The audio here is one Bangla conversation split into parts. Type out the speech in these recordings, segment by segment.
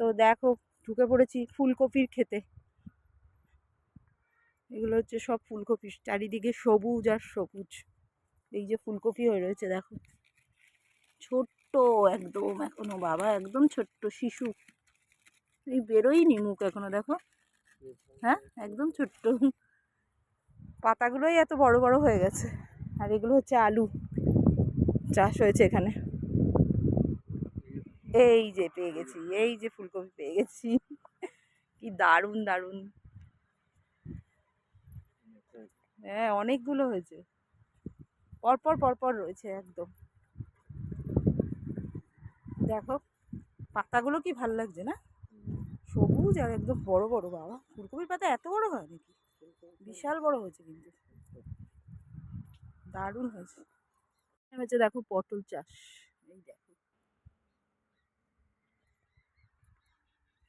তো দেখো, ঢুকে পড়েছি ফুলকপির খেতে এগুলো হচ্ছে সব ফুলকপি, চারিদিকে সবুজ আর সবুজ। এই যে ফুলকপি হয়ে রয়েছে, দেখো। ছোট্ট একদম, এখনও বাবা একদম ছোট্ট শিশু। এই বেরোয়নি মুখ এখনও, দেখো। হ্যাঁ একদম ছোট্ট। পাতাগুলোই এত বড় বড় হয়ে গেছে। আর এগুলো হচ্ছে আলু। চাষ হয়েছে এখানে। এই যে পেয়ে গেছি, এই যে ফুলকপি পেয়ে গেছি। কি দারুণ দারুণ। হ্যাঁ অনেকগুলো হয়েছে। পরপর পরপর রয়েছে একদম। দেখো, পাতাগুলো কি ভালো লাগছে না? সবুজ আর একদম বড় বড়, বাবা। ফুলকপির পাতা এত বড় হয় নাকি? বিশাল বড় হয়েছে কিন্তু। দারুণ হয়েছে। হচ্ছে দেখো পটল চাষ। এই দেখো।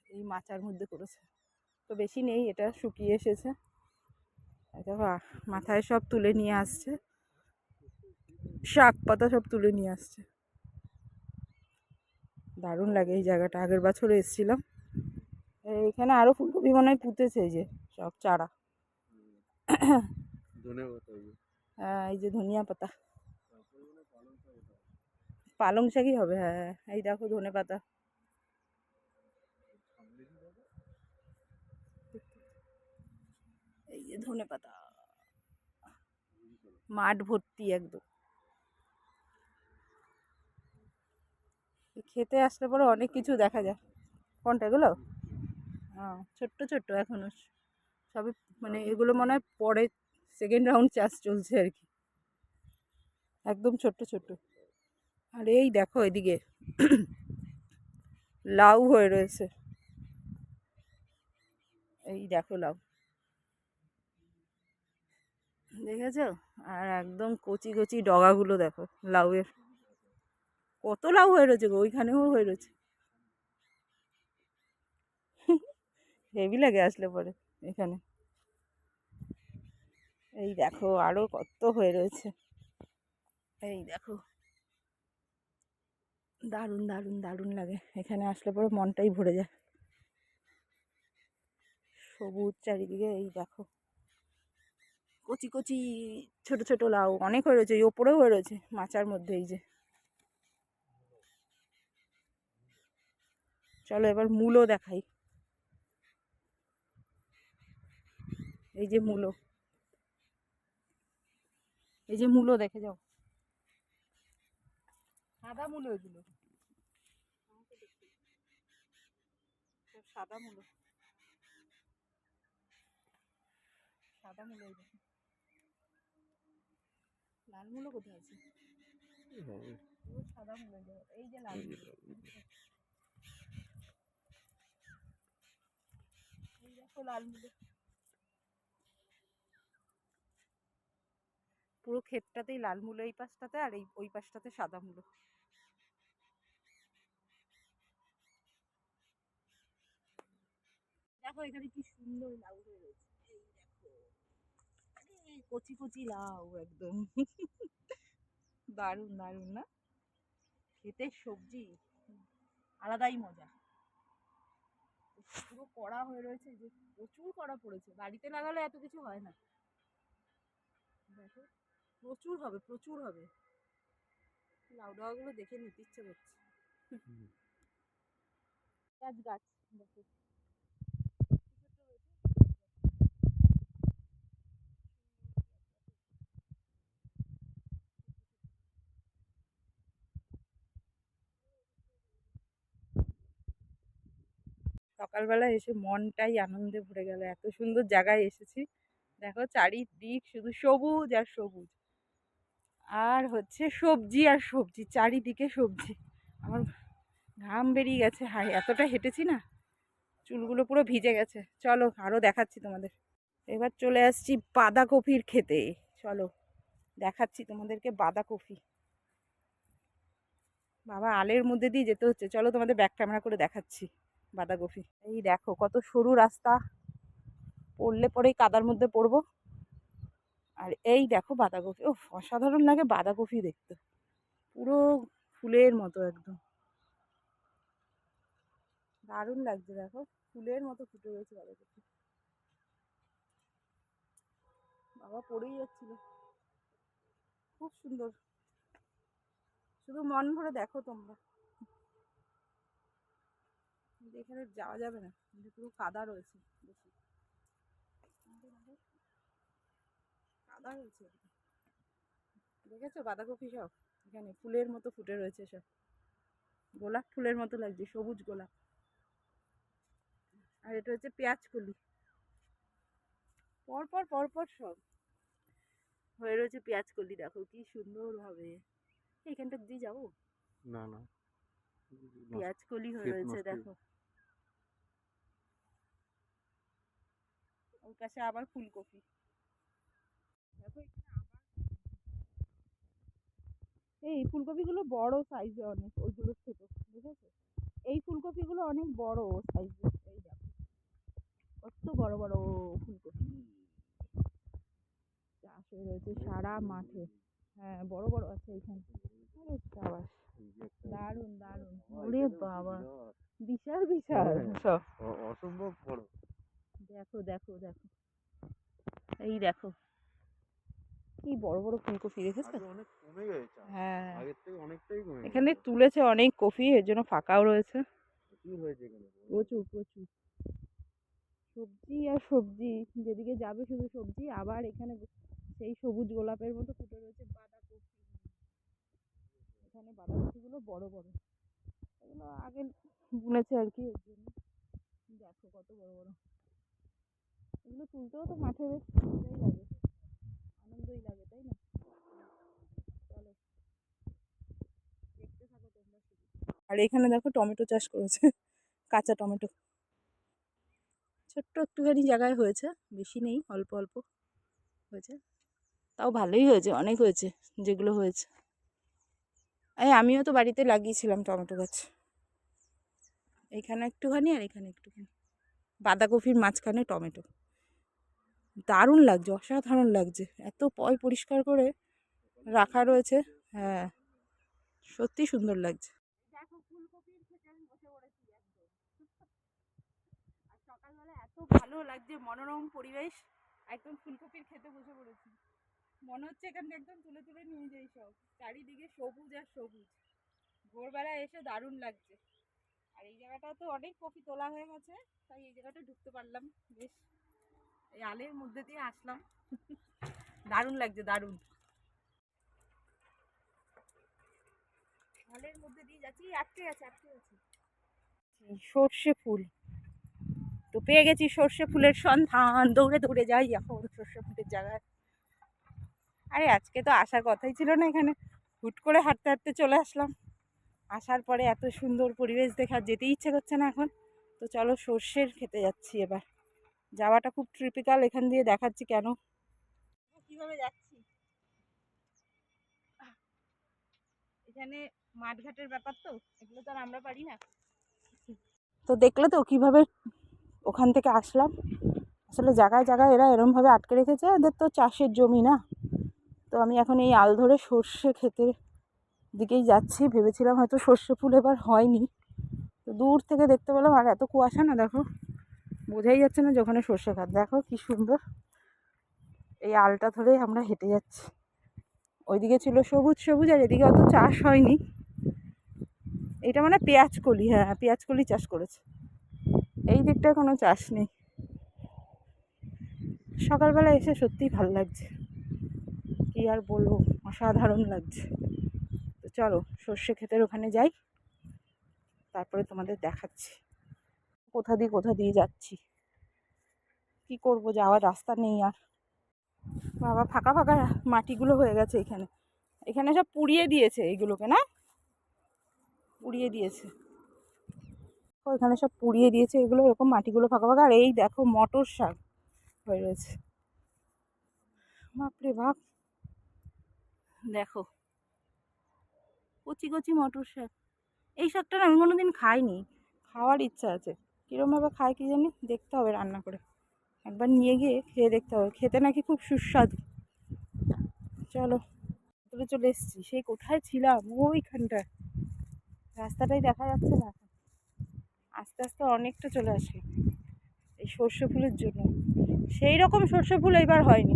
এই মাচার মধ্যে করেছে। তো বেশি নেই এটা শুকিয়ে এসেছে। দেখো মাথায় সব তুলে নিয়ে আসছে। শাক পাতা সব তুলে নিয়ে আসছে। দারুণ লাগে এই জায়গাটা আগের বছর এসেছিলাম। এখানে আরও ফুলকপি মনে হয় পুঁতেছে এই যে সব চারা। হ্যাঁ এই যে ধনিয়া পাতা। পালং শাকই হবে হ্যাঁ এই দেখো ধনে পাতা এই যে ধনে পাতা। মাঠ ভর্তি একদম। খেতে আসলে পরে অনেক কিছু দেখা যায়। কোনটা এগুলো? হ্যাঁ ছোট্ট ছোট্ট এখনও। সবে মানে এগুলো মনে হয় পরে সেকেন্ড রাউন্ড চাষ চলছে আর কি। একদম ছোট্ট ছোট্ট। আর এই দেখো এদিকে। লাউ হয়ে রয়েছে। এই দেখো লাউ। দেখেছ? আর একদম কচি কচি ডগাগুলো দেখো, লাউয়ের। কত লাউ হয়ে রয়েছে গো, ওইখানেও হয়ে রয়েছে। হেভি লাগে আসলে পরে এখানে। এই দেখো আরও কত হয়ে রয়েছে। এই দেখো। দারুণ দারুণ দারুণ লাগে। এখানে আসলে পরে মনটাই ভরে যায়। সবুজ চারিদিকে, এই দেখো। কচি কচি, ছোট ছোট লাউ, অনেক হয়ে রয়েছে ওপরেও হয়ে রয়েছে মাচার মধ্যে, এই যে। চলো এবার মূলো দেখাই। এই যে মূলো এই যে মূলো দেখে যাও। সাদা মূলো এগুলো। সাদা মূলো সাদা মূলো লাল মূলো কোথায় আছে? এই সাদা মূলো এই যে লাল এই দেখো লাল মূলো। পুরো ক্ষেতটাতেই লাল মূলো এই পাশটাতে আর এই ওই পাশটাতে সাদা মূলো। দেখো এখানে কি সুন্দর লাউ হয়ে রয়েছে। কচি কচি লাউ একদম। দারুণ দারুণ না? খেতে সবজি আলাদাই মজা। পুরো কড়া হয়ে রয়েছে যে প্রচুর কড়া পড়েছে। বাড়িতে লাগালে এত কিছু হয় না। দেখো প্রচুর হবে প্রচুর হবে। লাউ ডাগাগুলো দেখে নিতে ইচ্ছে করছে। গাছ গাছ দেখো। সকালবেলা এসে মনটাই আনন্দে ভরে গেল। এত সুন্দর জায়গায় এসেছি। দেখো চারিদিক শুধু সবুজ আর সবুজ। আর হচ্ছে সবজি আর সবজি, চারিদিকে সবজি। আমার ঘাম বেরিয়ে গেছে। হাই এতটা হেঁটেছি না? চুলগুলো পুরো ভিজে গেছে। চলো আরও দেখাচ্ছি তোমাদের। এবার চলে আসছি বাঁধাকপির খেতে চলো দেখাচ্ছি তোমাদেরকে বাঁধাকপি। বাবা, আলের মধ্যে দিয়ে যেতে হচ্ছে। চলো তোমাদের ব্যাক ক্যামেরা করে দেখাচ্ছি। বাঁধাকপি। এই দেখো কত সরু রাস্তা। পড়লে পরেই কাদার মধ্যে পড়ব। আর এই দেখো বাঁধাকপি। ও অসাধারণ লাগে বাঁধাকপি দেখতে। পুরো ফুলের মতো একদম। দারুণ লাগছে দেখো। ফুলের মতো ফুটে রয়েছে বাঁধাকপি। বাবা পড়েই যাচ্ছিল। খুব সুন্দর। শুধু মন ভরে দেখো তোমরা। কিন্তু এখানে যাওয়া যাবে না কিন্তু পুরো কাদা রয়েছে বেশি কাদা রয়েছে দেখেছ বাঁধাকপি সব? এখানে ফুলের মতো ফুটে রয়েছে সব। গোলাপ ফুলের মতো লাগছে সবুজ গোলাপ। আর এটা হচ্ছে পেঁয়াজ কলি পরপর পরপর সব। হয়ে রয়েছে পেঁয়াজ কলি দেখো কি সুন্দর ভাবে। এইখানটা দিয়ে যাব? না না। পেঁয়াজ কলি হয়ে রয়েছে দেখো। ওর পাশে আবার ফুলকপি। দেখো এই ফুলকপিগুলো বড় সাইজে অনেক, ওইগুলো ছোট, বুঝেছ? এই ফুলকপিগুলো অনেক বড় সাইজে এই দেখো। কত বড় বড় ফুলকপি। চাষ হয়ে রয়েছে সারা মাঠে। হ্যাঁ বড় বড় আছে এখানে। দারুণ দারুণ। ওরে বাবা, বিশাল বিশাল। হ্যাঁ। সব অসম্ভব বড়। দেখো দেখো দেখো। এই দেখো। কি বড় বড় ফুলকপি দেখেছ? আগে অনেক কমে গেছে। হ্যাঁ। আগের থেকে অনেকটাই কমে এখানে তুলেছে অনেক কফি এর জন্য ফাঁকাও রয়েছে। প্রচুর প্রচুর প্রচুর। সবজি আর সবজি যেদিকে যাবে শুধু সবজি আবার এখানে সেই সবুজ গোলাপের মতো ফুটে রয়েছে বাঁধাকপি। এখানে বাঁধাকপিগুলো বড় বড়। এগুলো আগে বুনেছে আর কি এর জন্য। দেখো কত বড় বড়। এগুলো তুলতেও তো মাঠে বেশ লাগে। আনন্দই লাগে, তাই না? চলো। দেখতে থাকো তোমরা শুধু। আর এখানে দেখো টমেটো চাষ করেছে, কাঁচা টমেটো। ছোট্ট একটুখানি জায়গায় হয়েছে, বেশি নেই, অল্প অল্প হয়েছে। তাও ভালোই হয়েছে, অনেক হয়েছে যেগুলো হয়েছে। এই আমিও তো বাড়িতে লাগিয়েছিলাম টমেটো গাছ। এখানে একটুখানি আর এখানে একটুখানি। বাঁধাকপির মাঝখানে টমেটো। দারুণ লাগছে, অসাধারণ লাগছে। এত পয় পরিষ্কার করে রাখা রয়েছে হ্যাঁ সত্যি সুন্দর লাগছে। সকালবেলা এত ভালো লাগছে, মনোরম পরিবেশ, একদম ফুলকপির খেতে বসে পড়েছি। মনে হচ্ছে এখান থেকে একদম তুলে তুলে নিয়ে যাই সব। চারিদিকে সবুজ আর সবুজ। ভোরবেলা এসে দারুণ লাগছে। আর এই জায়গাটা তো অনেক কপি তোলা হয়ে গেছে, তাই এই জায়গাটা ঢুকতে পারলাম, বেশ। এই আলের মধ্যে দিয়ে আসলাম। দারুণ লাগছে, দারুণ। আলের মধ্যে দিয়ে যাচ্ছি আটকে গেছে আটকে গেছে সর্ষে ফুল। তো পেয়ে গেছি সর্ষে ফুলের সন্ধান, দৌড়ে দৌড়ে যাই এখন সর্ষে ফুলের জায়গায়। আরে, আজকে তো আসার কথাই ছিল না এখানে। হুট করে হাঁটতে হাঁটতে চলে আসলাম। আসার পরে এত সুন্দর পরিবেশ দেখা যেতে ইচ্ছে করছে না এখন। তো চলো সর্ষের খেতে যাচ্ছি এবার। যাওয়াটা খুব ট্রিপিক্যাল এখান দিয়ে দেখাচ্ছি কেন। কীভাবে যাচ্ছি? এখানে মাঠঘাটের ব্যাপার তো এগুলো তো আর আমরা পারি না। তো দেখলে তো কীভাবে ওখান থেকে আসলাম। আসলে জায়গায় জায়গায় এরা এরমভাবে আটকে রেখেছে এদের তো চাষের জমি না। তো আমি এখন এই আল ধরে সর্ষে ক্ষেতের দিকেই যাচ্ছি ভেবেছিলাম হয়তো সর্ষে ফুল এবার হয়নি। তো দূর থেকে দেখতে পেলাম আর এত কুয়াশা না দেখো। বোঝাই যাচ্ছে না যে ওখানে সর্ষে খাত দেখো কি সুন্দর। এই আলটা ধরে আমরা হেঁটে যাচ্ছি। ওইদিকে ছিল সবুজ সবুজ আর এদিকে অত চাষ হয়নি। এটা মানে পেঁয়াজ কলি হ্যাঁ পেঁয়াজ কলি চাষ করেছে। এই দিকটায় কোনো চাষ নেই। সকালবেলা এসে সত্যিই ভালো লাগছে। কী আর বলব, অসাধারণ লাগছে। তো চলো সর্ষে ক্ষেতের ওখানে যাই। তারপরে তোমাদের দেখাচ্ছি। কোথা দিয়ে কোথা দিয়ে যাচ্ছি। কি করব, যাওয়ার রাস্তা নেই আর। বাবা ফাঁকা ফাঁকা মাটিগুলো হয়ে গেছে এখানে। এখানে সব পুড়িয়ে দিয়েছে এইগুলোকে না? পুড়িয়ে দিয়েছে। এখানে সব পুড়িয়ে দিয়েছে এগুলো, এরকম মাটিগুলো ফাঁকা ফাঁকা। আর এই দেখো মটর শাক হয়ে রয়েছে। বাপরে বাপ। দেখো। কচি কচি মটর শাক। এই শাকটা আমি কোনোদিন খাইনি। খাওয়ার ইচ্ছা আছে। কীরমভাবে খায় কি জানি, দেখতে হবে রান্না করে। একবার নিয়ে গিয়ে খেয়ে দেখতে হবে। খেতে নাকি খুব সুস্বাদু। চলো, ভেতরে চলে এসেছি। সেই কোথায় ছিলাম? ওইখানটায়। রাস্তাটাই দেখা যাচ্ছে না আস্তে আস্তে অনেকটা চলে আসে এই সর্ষে ফুলের জন্য। সেই রকম সর্ষে ফুল এইবার হয়নি।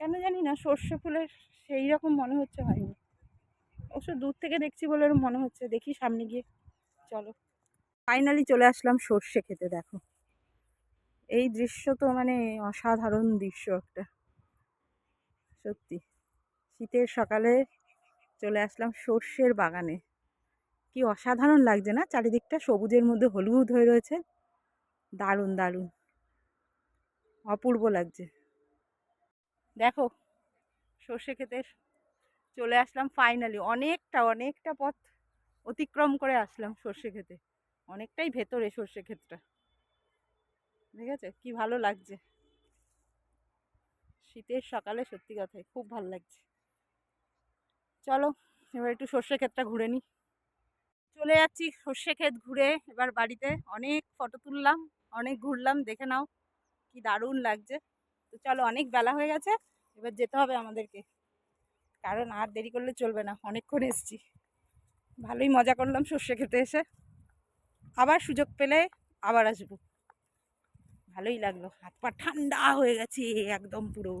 কেন জানি না, সর্ষে ফুলের সেই রকম মনে হচ্ছে হয়নি। অবশ্য দূর থেকে দেখছি বলে মনে হচ্ছে। দেখি সামনে গিয়ে। চলো। ফাইনালি চলে আসলাম সর্ষে খেতে, দেখো। এই দৃশ্য তো মানে অসাধারণ দৃশ্য একটা। সত্যি। শীতের সকালে চলে আসলাম সর্ষের বাগানে। কি অসাধারণ লাগছে না? চারিদিকটা সবুজের মধ্যে হলুদ হয়ে রয়েছে। দারুণ দারুণ। অপূর্ব লাগছে। দেখো, সর্ষে খেতে চলে আসলাম ফাইনালি অনেকটা অনেকটা পথ অতিক্রম করে আসলাম সর্ষে খেতে অনেকটাই ভেতরে সর্ষে ক্ষেতটা। ঠিক আছে? কি ভালো লাগছে। শীতের সকালে সত্যি কথাই খুব ভালো লাগছে। চলো, এবার একটু সর্ষে ক্ষেতটা ঘুরে নিই। চলে যাচ্ছি সর্ষে ক্ষেত ঘুরে, এবার বাড়িতে অনেক ফটো তুললাম, অনেক ঘুরলাম, দেখে নাও, কি দারুণ লাগছে। তো চলো, অনেক বেলা হয়ে গেছে, এবার যেতে হবে আমাদেরকে। কারণ আর দেরি করলে চলবে না, অনেকক্ষণ এসছি। ভালোই মজা করলাম সর্ষে খেতে এসে। আবার সুযোগ পেলে আবার আসব। ভালোই লাগল। হাত পা ঠান্ডা হয়ে গেছে একদম পুরো।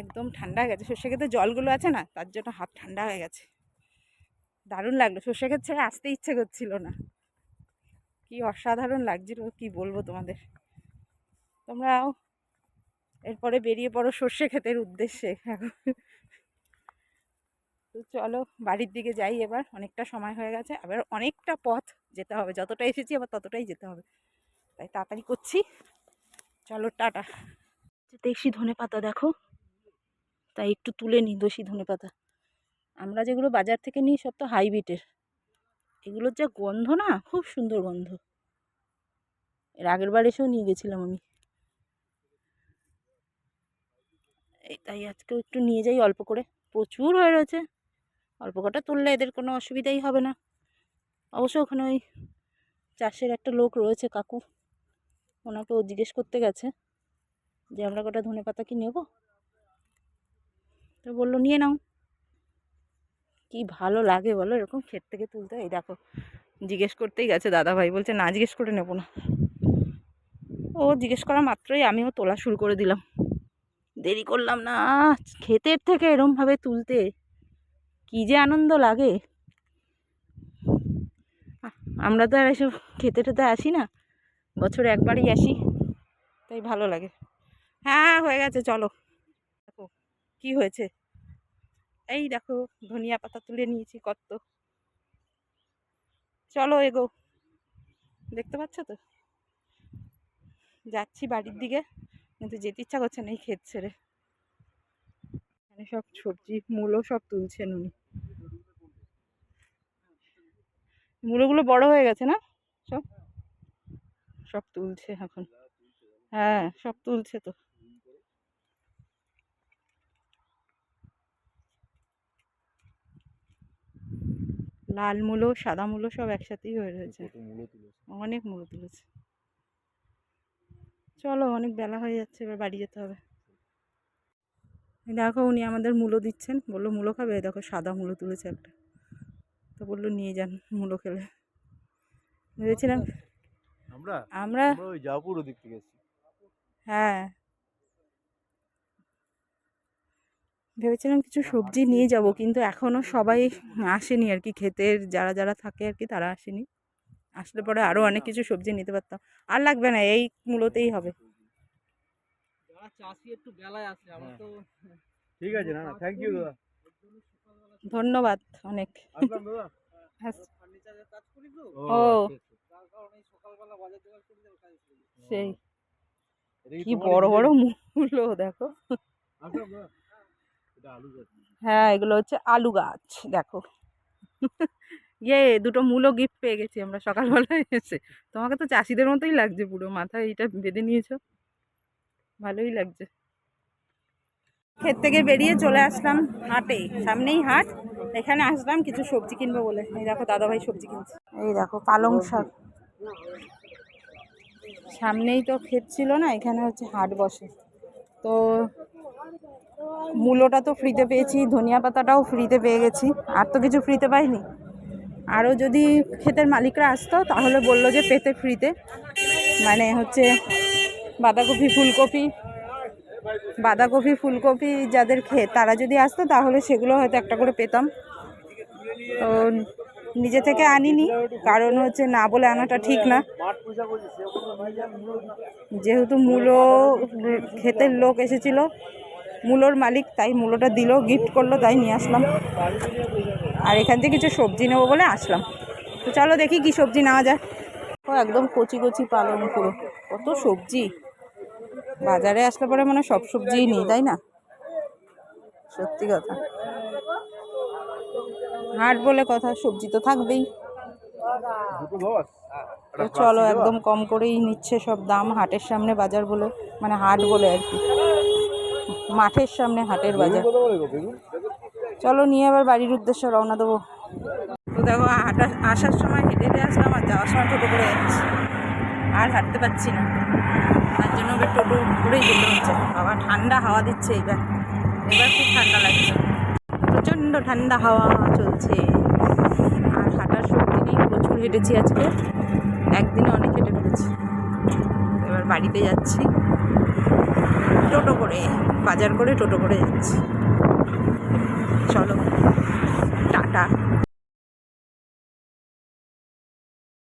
একদম ঠান্ডা হয়ে গেছে। সর্ষে খেতে জলগুলো আছে না, তার জন্য হাত ঠান্ডা হয়ে গেছে। দারুণ লাগল। সর্ষে ক্ষেত ছেড়ে আসতে ইচ্ছে করছিল না। কি অসাধারণ লাগছিল, কি বলব তোমাদের। তোমরাও এরপরে বেরিয়ে পড়ো সর্ষে ক্ষেতের উদ্দেশ্যে। এখন তো চলো বাড়ির দিকে যাই এবার, অনেকটা সময় হয়ে গেছে, আবার অনেকটা পথ যেতে হবে, যতটা এসেছি আবার ততটাই যেতে হবে। তাই তাড়াতাড়ি করছি। চলো, টাটা। দেশি ধনে পাতা দেখো, তাই একটু তুলে নিই দোষী ধনে পাতা। আমরা যেগুলো বাজার থেকে নিই সব তো হাইব্রিডের। এগুলোর যা গন্ধ না, খুব সুন্দর গন্ধ। এর আগের বার এসেও নিয়ে গেছিলাম আমি। এই তাই আজকেও একটু নিয়ে যাই অল্প করে। প্রচুর হয়ে রয়েছে। অল্প কটা তুললে এদের কোনো অসুবিধাই হবে না। অবশ্য ওখানে ওই চাষের একটা লোক রয়েছে কাকু। ওনাকে ও জিজ্ঞেস করতে গেছে যে, আমরা কটা ধনে পাতা কি নেব? তো বলল, নিয়ে নাও। কি ভালো লাগে বলো, এরকম ক্ষেত থেকে তুলতে। এই দেখো, জিজ্ঞেস করতেই গেছে দাদা ভাই বলছে, না জিজ্ঞেস করে নেব না। ও জিজ্ঞেস করা মাত্রই আমিও তোলা শুরু করে দিলাম। দেরি করলাম না, ক্ষেতের থেকে এরমভাবে তুলতে। কি যে আনন্দ লাগে। আমরা তো আর এসব খেতে টেতে আসি না। বছরে একবারই আসি, তাই ভালো লাগে। হ্যাঁ হয়ে গেছে, চলো। দেখো, কি হয়েছে? এই দেখো, ধনিয়া পাতা তুলে নিয়েছি কত চলো এগো। দেখতে পাচ্ছ তো? যাচ্ছি বাড়ির দিকে, কিন্তু যেতে ইচ্ছা করছে না এই ক্ষেত ছেড়ে। সব সবজি মূলো সব তুলছেন উনি। মূলোগুলো বড় হয়ে গেছে না? সব? সব তুলছে এখন। হ্যাঁ সব তুলছে তো। লাল মূলো সাদা মূলো সব একসাথেই হয়ে রয়েছে। অনেক মূলো তুলেছে। চলো অনেক বেলা হয়ে যাচ্ছে এবার বাড়ি যেতে হবে। দেখো উনি আমাদের মূলো দিচ্ছেন। বলল মূলো খাবে? দেখো সাদা মূলো তুলেছে একটা। তো বলল নিয়ে যান মূলো খেলে। ভেবেছিলাম আমরা আমরা আমরা ওই জাপুর ওদিক থেকে হ্যাঁ। ভেবেছিলাম কিছু সবজি নিয়ে যাব কিন্তু এখনও সবাই আসেনি আর কি ক্ষেতের যারা যারা থাকে আর কি তারা আসেনি। আসলে পরে আরও অনেক কিছু সবজি নিতে পারতাম। আর লাগবে না এই মূলতেই হবে। যারা চাষি একটু বেলায় আসে আমরা তো ঠিক আছে না না থ্যাংক ইউ দাদা। ধন্যবাদ অনেক। হ্যাঁ, ও আচ্ছা, আচ্ছা। সেই। কি বড় বড় মূলো দেখো। আসলাম দাদা। এটা আলু গাছ। হ্যাঁ এগুলো হচ্ছে আলু গাছ দেখো। ইয়ে দুটো মূলো গিফট পেয়ে গেছি আমরা সকালবেলায় এসে। তোমাকে তো চাষিদের মতোই লাগছে পুরো মাথায় এটা বেঁধে নিয়েছো। ভালোই লাগছে। ক্ষেত থেকে বেরিয়ে চলে আসলাম হাটে। সামনেই হাট। এখানে আসলাম কিছু সবজি কিনবো বলে। এই দেখো দাদাভাই সবজি কিনছে। এই দেখো পালং শাক। সামনেই তো ক্ষেত ছিল না এখানে হচ্ছে হাট বসে। তো মূলোটা তো ফ্রিতে পেয়েছি ধনিয়া পাতাটাও ফ্রিতে পেয়ে গেছি। আর তো কিছু ফ্রিতে পাইনি। আরও যদি ক্ষেতের মালিকরা আসতো তাহলে বলল যে পেতে ফ্রিতে মানে হচ্ছে বাঁধাকপি ফুলকপি বাঁধাকপি, ফুলকপি যাদের ক্ষেত তারা যদি আসতো তাহলে সেগুলো হয়তো একটা করে পেতাম। তো নিজে থেকে আনিনি, কারণ হচ্ছে না বলে আনাটা ঠিক না। যেহেতু মূলো ক্ষেতের লোক এসেছিল, মূলোর মালিক, তাই মূলোটা দিল গিফট করল, তাই নিয়ে আসলাম। আর এখান থেকে কিছু সবজি নেব বলে আসলাম। তো চলো দেখি কি সবজি নেওয়া যায়। একদম কচি কচি পালং পুরো। কত সবজি। বাজারে আসলে পরে মানে সব সবজিই নিই, তাই না? সত্যি কথা। হাট বলে কথা, সবজি তো থাকবেই। তো চলো, একদম কম করেই নিচ্ছে সব দাম, হাটের সামনে বাজার বলে মানে হাট বলে আর কি। মাঠের সামনে হাটের বাজার। চলো, নিয়ে আবার বাড়ির উদ্দেশ্যে রওনা দেবো। তো দেখো আসার সময় হেঁটে হেঁটে আসলাম আর যাওয়ার সময় টোটো করে যাচ্ছি। আর হাঁটতে পারছি না। তার জন্য এবার টোটো করেই যেতে হচ্ছে। বাবা, ঠান্ডা হাওয়া দিচ্ছে এবার। এবার খুব ঠান্ডা লাগছে। প্রচণ্ড ঠান্ডা হাওয়া চলছে। আর হাঁটার শক্তি নেই। প্রচুর হেঁটেছি আজকে। একদিনে অনেক হেঁটে ফেলেছি। এবার বাড়িতে যাচ্ছি। টোটো করে, বাজার করে টোটো করে যাচ্ছি। চলো, টাটা।